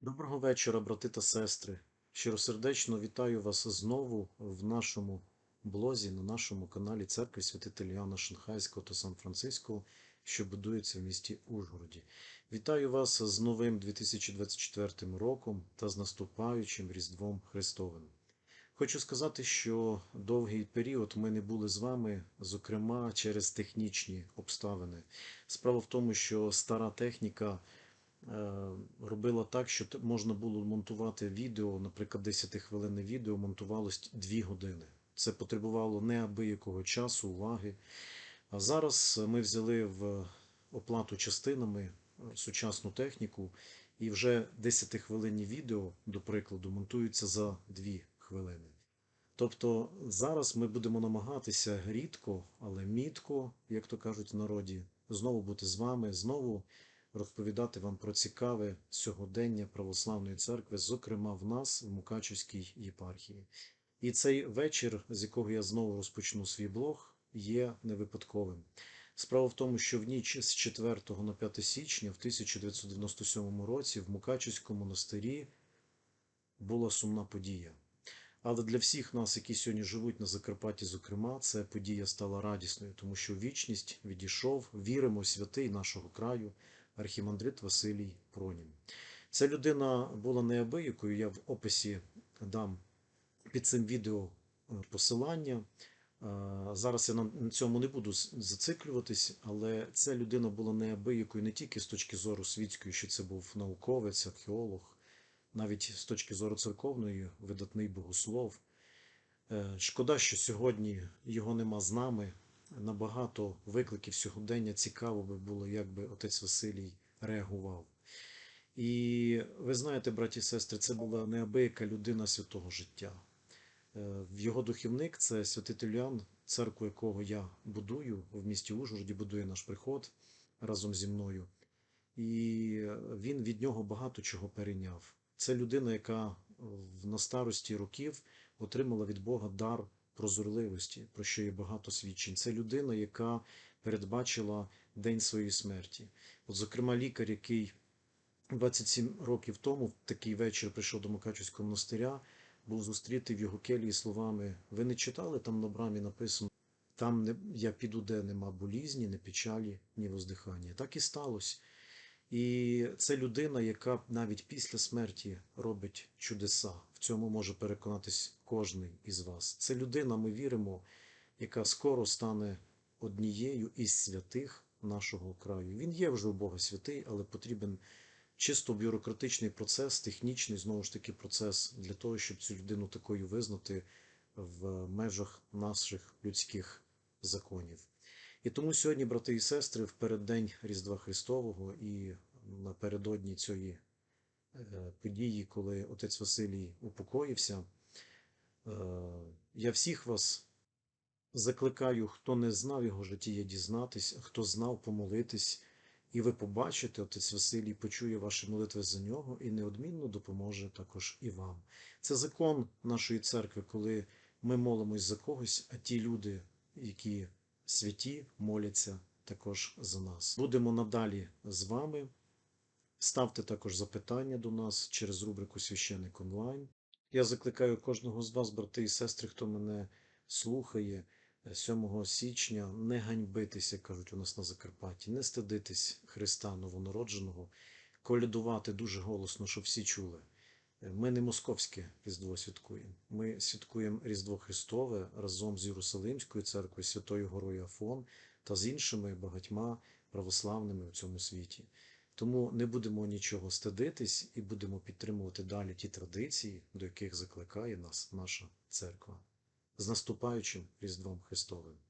Доброго вечора, брати та сестри. Щиросердечно вітаю вас знову в нашому блозі, на нашому каналі Церкви Святителя Іоанна Шанхайського та Сан-Франциського, що будується в місті Ужгороді. Вітаю вас з новим 2024 роком та з наступаючим Різдвом Христовим. Хочу сказати, що довгий період ми не були з вами, зокрема через технічні обставини. Справа в тому, що стара техніка робила так, що можна було монтувати відео, наприклад, 10 хвилинне відео монтувалось 2 години. Це потребувало неабиякого часу, уваги. А зараз ми взяли в оплату частинами е, сучасну техніку, і вже 10 хвилинні відео, до прикладу, монтуються за 2 хвилини. Тобто зараз ми будемо намагатися рідко, але мітко, як то кажуть в народі, знову бути з вами, знову розповідати вам про цікаве сьогодення Православної церкви, зокрема в нас, в Мукачівській єпархії. І цей вечір, з якого я знову розпочну свій блог, є не випадковим. Справа в тому, що в ніч з 4 на 5 січня в 1997 році в Мукачівському монастирі була сумна подія. Але для всіх нас, які сьогодні живуть на Закарпатті, зокрема, ця подія стала радісною, тому що вічність відійшов, віримо, святий нашого краю, архімандрит Василій Пронін. Ця людина була неабиякою. Я в описі дам під цим відео е, посилання. Е, Зараз я на цьому не буду зациклюватись, але ця людина була неабиякою не тільки з точки зору світської, що це був науковець, археолог, навіть з точки зору церковної, видатний богослов. Е, Шкода, що сьогодні його нема з нами. Набагато викликів сьогодення цікаво би було, як би отець Василій реагував. І ви знаєте, браті і сестри, це була неабияка людина святого життя. Е, його духівник це святитель Ян, церкву якого я будую в місті Ужгороді, будує наш приход разом зі мною. І він від нього багато чого перейняв. Це людина, яка на старості років отримала від Бога дар прозорливості, про що є багато свідчень. Це людина, яка передбачила день своєї смерті. От, зокрема, лікар, який 27 років тому в такий вечір прийшов до Мукачівського монастиря, був зустрітий в його келії словами: Ви не читали там на брамі написано, там не, я піду, де нема болізні, ні печалі, ні воздихання. Так і сталося. І це людина, яка навіть після смерті робить чудеса. В цьому може переконатись кожний із вас. Це людина, ми віримо, яка скоро стане однією із святих нашого краю. Він є вже у Бога святий, але потрібен чисто бюрократичний процес, технічний знову ж таки процес для того, щоб цю людину такою визнати в межах наших людських законів. І тому сьогодні, брати і сестри, в переддень Різдва Христового і напередодні цієї е, події, коли отець Василій упокоївся, е, я всіх вас закликаю, хто не знав його життя, дізнатись, а хто знав, помолитись, і ви побачите, отець Василій почує ваші молитви за нього і неодмінно допоможе також і вам. Це закон нашої церкви, коли ми молимось за когось, а ті люди, які святі, моляться також за нас. Будемо надалі з вами. Ставте також запитання до нас через рубрику Священник онлайн. Я закликаю кожного з вас, брати і сестри, хто мене слухає, е, 7 січня не ганьбитися, кажуть у нас на Закарпатті, не стидитись Христа новонародженого, колядувати дуже голосно, щоб всі чули. Ми не московське Різдво святкуємо. Ми святкуємо Різдво Христове разом з Єрусалимською церквою, Святою Горою Афон та з іншими багатьма православними у цьому світі. Тому не будемо нічого стидитись і будемо підтримувати далі ті традиції, до яких закликає нас наша церква. З наступаючим Різдвом Христовим!